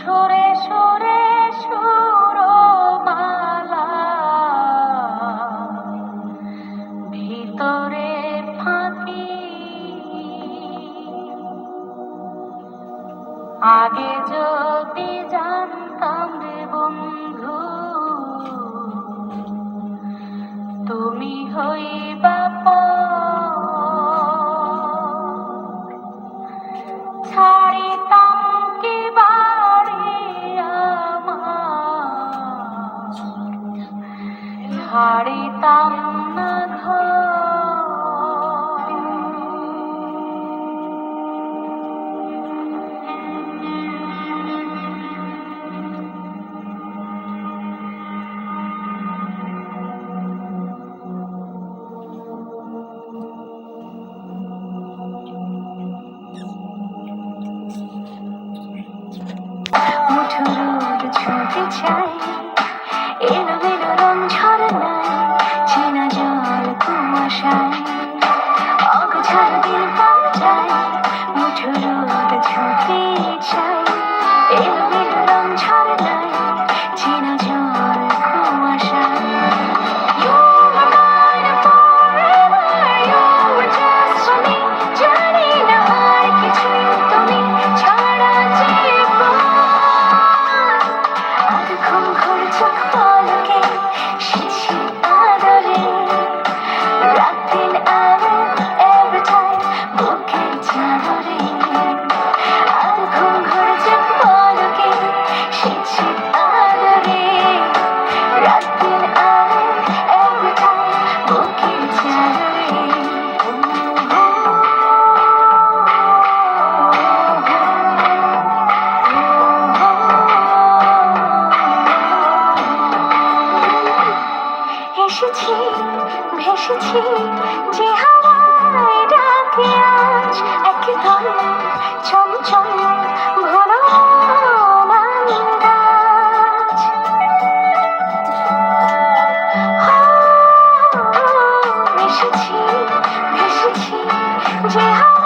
সুরে সরে সুর ভিতরে ফাঁকি। আগে যদি জানতাম রে বন্ধু Change. ভেসেছি ভেসেছি যে হাওয়ায় ডাকে আজ একদম চমচম ঘন ভেসেছি ভেসেছি যে হাওয়া